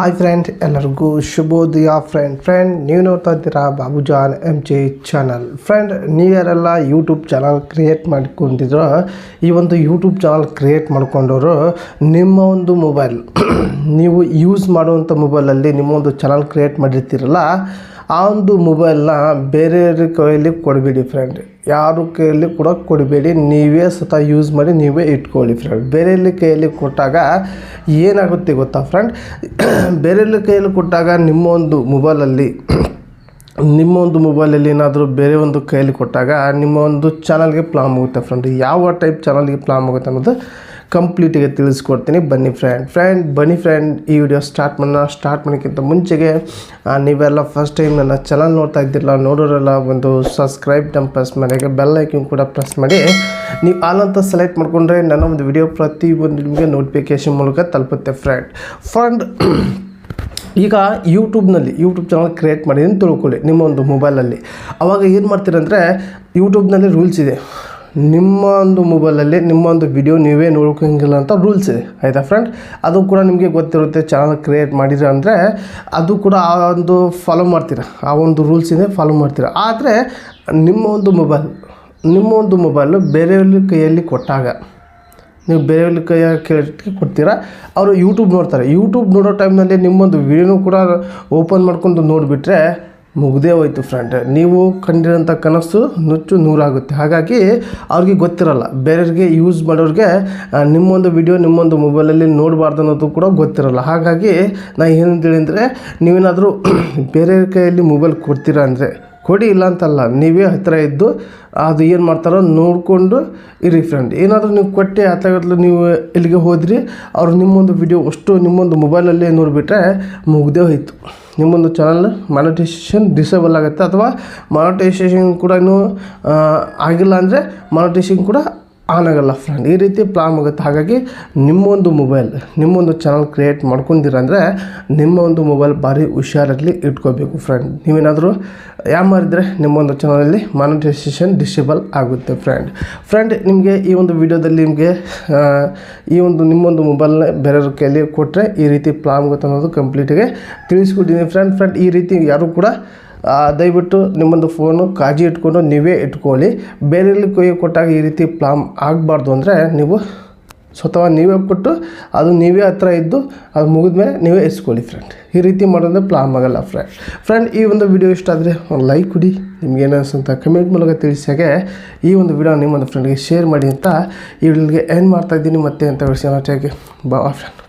Hi friend ಎಲ್ಲರಿಗೂ ಶುಭೋದಯ friend friend ನೀವು ನೋಡ್ತಾ ಇದ್ದೀರಾ Babujan M J channel friend ನೀವು ಯಾರೆಲ್ಲ ಯೂಟ್ಯೂಬ್ ಚಾನಲ್ ಕ್ರಿಯೇಟ್ ಮಾಡ್ಕೊಂಡಿದ್ರು. ಈ ಒಂದು ಯೂಟ್ಯೂಬ್ ಚಾನಲ್ ಕ್ರಿಯೇಟ್ ಮಾಡ್ಕೊಂಡವರು ನಿಮ್ಮ ಒಂದು ಮೊಬೈಲ್ ನೀವು ಯೂಸ್ ಮಾಡುವಂಥ ಮೊಬೈಲಲ್ಲಿ ನಿಮ್ಮ ಒಂದು ಚಾನಲ್ ಕ್ರಿಯೇಟ್ ಮಾಡಿರ್ತೀರಲ್ಲ ಆ ಒಂದು ಮೊಬೈಲ್ನ ಬೇರೆಯವ್ರ ಕೈಯಲ್ಲಿ ಕೊಡಬೇಡಿ ಫ್ರೆಂಡ್ ಯಾರು ಕೈಯಲ್ಲಿ ಕೂಡ ಕೊಡಬೇಡಿ. ನೀವೇ ಸ್ವತಃ ಯೂಸ್ ಮಾಡಿ ನೀವೇ ಇಟ್ಕೊಳ್ಳಿ ಫ್ರೆಂಡ್ ಬೇರೆಯಲ್ಲಿ ಕೈಯಲ್ಲಿ ಕೊಟ್ಟಾಗ ಏನಾಗುತ್ತೆ ಗೊತ್ತಾ ಫ್ರೆಂಡ್ ಬೇರೆಯವ್ರ ಕೈಯಲ್ಲಿ ಕೊಟ್ಟಾಗ ನಿಮ್ಮ ಒಂದು ಮೊಬೈಲಲ್ಲಿ ನಿಮ್ಮ ಒಂದು ಮೊಬೈಲಲ್ಲಿ ಏನಾದರೂ ಬೇರೆ ಒಂದು ಕೈಯಲ್ಲಿ ಕೊಟ್ಟಾಗ ನಿಮ್ಮ ಒಂದು ಚಾನಲ್ಗೆ ಪ್ಲಾಮ್ ಆಗುತ್ತೆ ಫ್ರೆಂಡ್ ಯಾವ ಟೈಪ್ ಚಾನಲ್ಗೆ ಪ್ಲಾಮ್ ಆಗುತ್ತೆ ಅನ್ನೋದು ಕಂಪ್ಲೀಟಿಗೆ ತಿಳಿಸ್ಕೊಡ್ತೀನಿ. ಬನ್ನಿ ಫ್ರೆಂಡ್ ಫ್ರೆಂಡ್ ಬನ್ನಿ ಫ್ರೆಂಡ್ ಈ ವಿಡಿಯೋ ಸ್ಟಾರ್ಟ್ ಮಾಡೋಣ ಸ್ಟಾರ್ಟ್ ಮಾಡೋಕ್ಕಿಂತ ಮುಂಚೆಗೆ ನೀವೆಲ್ಲ ಫಸ್ಟ್ ಟೈಮ್ ನನ್ನ ಚಾನಲ್ ನೋಡ್ತಾ ಇದ್ದಿರಲ್ಲ, ನೋಡೋರೆಲ್ಲ ಒಂದು ಸಬ್ಸ್ಕ್ರೈಬ್ ಟಮ್ ಪ್ರೆಸ್ ಮಾಡಿ ಬೆಲ್ ಐಕನ್ ಕೂಡ ಪ್ರೆಸ್ ಮಾಡಿ. ನೀವು ಆಲ್ ಅಂತ ಸೆಲೆಕ್ಟ್ ಮಾಡಿಕೊಂಡ್ರೆ ನನ್ನ ಒಂದು ವಿಡಿಯೋ ಪ್ರತಿಯೊಂದು ನಿಮಗೆ ನೋಟಿಫಿಕೇಶನ್ ಮೂಲಕ ತಲುಪುತ್ತೆ ಫ್ರೆಂಡ್ ಫ್ರೆಂಡ್ ಈಗ ಯೂಟ್ಯೂಬ್ನಲ್ಲಿ, ಯೂಟ್ಯೂಬ್ ಚಾನಲ್ ಕ್ರಿಯೇಟ್ ಮಾಡಿ ಅಂತ ತಿಳ್ಕೊಳ್ಳಿ ನಿಮ್ಮ ಒಂದು ಮೊಬೈಲಲ್ಲಿ ಅವಾಗ ಏನು ಮಾಡ್ತೀರಂದರೆ, ಯೂಟ್ಯೂಬ್ನಲ್ಲಿ ರೂಲ್ಸ್ ಇದೆ. ನಿಮ್ಮ ಒಂದು ಮೊಬೈಲಲ್ಲಿ ನಿಮ್ಮ ಒಂದು ವಿಡಿಯೋ ನೀವೇ ನೋಡ್ಕೊಂಗಿಲ್ಲ ಅಂತ ರೂಲ್ಸ್ ಇದೆ, ಆಯಿತಾ ಫ್ರೆಂಡ್ ಅದು ಕೂಡ ನಿಮಗೆ ಗೊತ್ತಿರುತ್ತೆ ಚಾನಲ್ ಕ್ರಿಯೇಟ್ ಮಾಡಿದ್ರೆ ಅಂದರೆ, ಅದು ಕೂಡ ಆ ಒಂದು ಫಾಲೋ ಮಾಡ್ತೀರಾ. ಆ ಒಂದು ರೂಲ್ಸ್ ಇದೆ ಫಾಲೋ ಮಾಡ್ತೀರಾ. ಆದರೆ, ನಿಮ್ಮ ಒಂದು ಮೊಬೈಲ್ ನಿಮ್ಮ ಒಂದು ಮೊಬೈಲು ಬೇರೆಯವ್ರ ಕೈಯಲ್ಲಿ ಕೊಟ್ಟಾಗ ನೀವು ಬೇರೆಯವ್ರ ಕೈಯ ಕೇಳಿ ಕೊಡ್ತೀರಾ? ಅವರು ಯೂಟ್ಯೂಬ್ ನೋಡ್ತಾರೆ. ಯೂಟ್ಯೂಬ್ ನೋಡೋ ಟೈಮ್ನಲ್ಲಿ ನಿಮ್ಮೊಂದು ವಿಡಿಯೋನೂ ಕೂಡ ಓಪನ್ ಮಾಡ್ಕೊಂಡು ನೋಡಿಬಿಟ್ರೆ ಮುಗ್ದೇ ಹೋಯ್ತು ಫ್ರೆಂಡ್ ನೀವು ಕಂಡಿರೋಂಥ ಕನಸು ನುಚ್ಚು ನೂರಾಗುತ್ತೆ. ಹಾಗಾಗಿ ಅವ್ರಿಗೆ ಗೊತ್ತಿರಲ್ಲ. ಬೇರೆಯವ್ರಿಗೆ ಯೂಸ್ ಮಾಡೋರಿಗೆ ನಿಮ್ಮೊಂದು ವಿಡಿಯೋ ನಿಮ್ಮೊಂದು ಮೊಬೈಲಲ್ಲಿ ನೋಡಬಾರ್ದು ಅನ್ನೋದು ಕೂಡ ಗೊತ್ತಿರಲ್ಲ. ಹಾಗಾಗಿ ನಾನು ಏನು ಅಂದರೆ ನೀವೇನಾದರೂ ಬೇರೆಯವ್ರ ಕೈಯಲ್ಲಿ ಮೊಬೈಲ್ ಕೊಡ್ತೀರಾ ಅಂದರೆ ಕೊಡಿ ಇಲ್ಲ ಅಂತಲ್ಲ ನೀವೇ ಹತ್ತಿರ ಇದ್ದು ಅದು ಏನು ಮಾಡ್ತಾರೋ ನೋಡಿಕೊಂಡು ಇರಿ ಫ್ರೆಂಡ್ ಏನಾದರೂ ನೀವು ಕೊಟ್ಟೆ ಅಥವಾ ನೀವು ಇಲ್ಲಿಗೆ ಹೋದ್ರಿ, ಅವರು ನಿಮ್ಮೊಂದು ವಿಡಿಯೋ ಅಷ್ಟು ನಿಮ್ಮೊಂದು ಮೊಬೈಲಲ್ಲೇ ನೋಡಿಬಿಟ್ರೆ ಮುಗ್ದೇ ಹೋಯಿತು. ನಿಮ್ಮೊಂದು ಚಾನಲ್ ಮಾನಿಟೈಸೇಷನ್ ಡಿಸೇಬಲ್ ಆಗುತ್ತೆ, ಅಥವಾ ಮಾನಿಟೈಸೇಷನ್ ಕೂಡ ಆಗಿಲ್ಲ ಅಂದರೆ ಮಾನಿಟೈಸೇಷನ್ ಕೂಡ ಆನ್ ಆಗೋಲ್ಲ ಫ್ರೆಂಡ್ ಈ ರೀತಿ ಪ್ಲಾನ್ ಆಗುತ್ತೆ ಹಾಗಾಗಿ ನಿಮ್ಮೊಂದು ಮೊಬೈಲ್ ನಿಮ್ಮೊಂದು ಚಾನಲ್ ಕ್ರಿಯೇಟ್ ಮಾಡ್ಕೊಂಡಿರಂದರೆ ನಿಮ್ಮ ಒಂದು ಮೊಬೈಲ್ ಭಾರಿ ಹುಷಾರಲ್ಲಿ ಇಟ್ಕೋಬೇಕು ಫ್ರೆಂಡ್ ನೀವೇನಾದರೂ ಯಾಮಾರಿದ್ರೆ ನಿಮ್ಮೊಂದು ಚಾನಲಲ್ಲಿ ಮಾನಿಟೈಸೇಷನ್ ಡಿಸೇಬಲ್ ಆಗುತ್ತೆ ಫ್ರೆಂಡ್ ಫ್ರೆಂಡ್ ನಿಮಗೆ ಈ ಒಂದು ವಿಡಿಯೋದಲ್ಲಿ ನಿಮಗೆ ಈ ಒಂದು ನಿಮ್ಮೊಂದು ಮೊಬೈಲ್ನ ಬೇರೆಯವ್ರ ಕೈಯಲ್ಲಿ ಕೊಟ್ಟರೆ ಈ ರೀತಿ ಪ್ಲಾನ್ ಆಗುತ್ತೆ ಅನ್ನೋದು ಕಂಪ್ಲೀಟಾಗಿ ತಿಳಿಸ್ಕೊಟ್ಟಿದ್ದೀನಿ ಫ್ರೆಂಡ್ ಫ್ರೆಂಡ್ ಈ ರೀತಿ ಯಾರು ಕೂಡ ದಯವಿಟ್ಟು ನಿಮ್ಮೊಂದು ಫೋನು ಕಾಜಿ ಇಟ್ಕೊಂಡು ನೀವೇ ಇಟ್ಕೊಳ್ಳಿ. ಬೇರೆಯಲ್ಲಿ ಕೈ ಕೊಟ್ಟಾಗ ಈ ರೀತಿ ಪ್ಲಾಮ್ ಆಗಬಾರ್ದು ಅಂದರೆ ನೀವು ಸ್ವತಃ ನೀವೇ ಕೊಟ್ಟು ಅದು ನೀವೇ ಹತ್ರ ಇದ್ದು ಅದು ಮುಗಿದ್ಮೇಲೆ ನೀವೇ ಇಸ್ಕೊಳ್ಳಿ ಫ್ರೆಂಡ್ ಈ ರೀತಿ ಮಾಡೋದ್ರೆ ಪ್ಲಾಮ್ ಆಗಲ್ಲ ಫ್ರೆಂಡ್ ಫ್ರೆಂಡ್ ಈ ಒಂದು ವಿಡಿಯೋ ಇಷ್ಟ ಆದರೆ ಒಂದು ಲೈಕ್ ಕೊಡಿ. ನಿಮ್ಗೆ ಅನ್ಸುತ್ತೆ ಕಮೆಂಟ್ ಮೂಲಕ ತಿಳಿಸಾಗೆ ಈ ಒಂದು ವಿಡಿಯೋ ನಿಮ್ಮೊಂದು ಫ್ರೆಂಡ್ಗೆ ಶೇರ್ ಮಾಡಿ ಅಂತ ಈ ವಿಡಿಯೋಗೆ ಏನು ಮಾಡ್ತಾಯಿದ್ದೀನಿ ಮತ್ತೆ ಅಂತ ವಿಷಯ ಬಾ ಫ್ರೆಂಡ್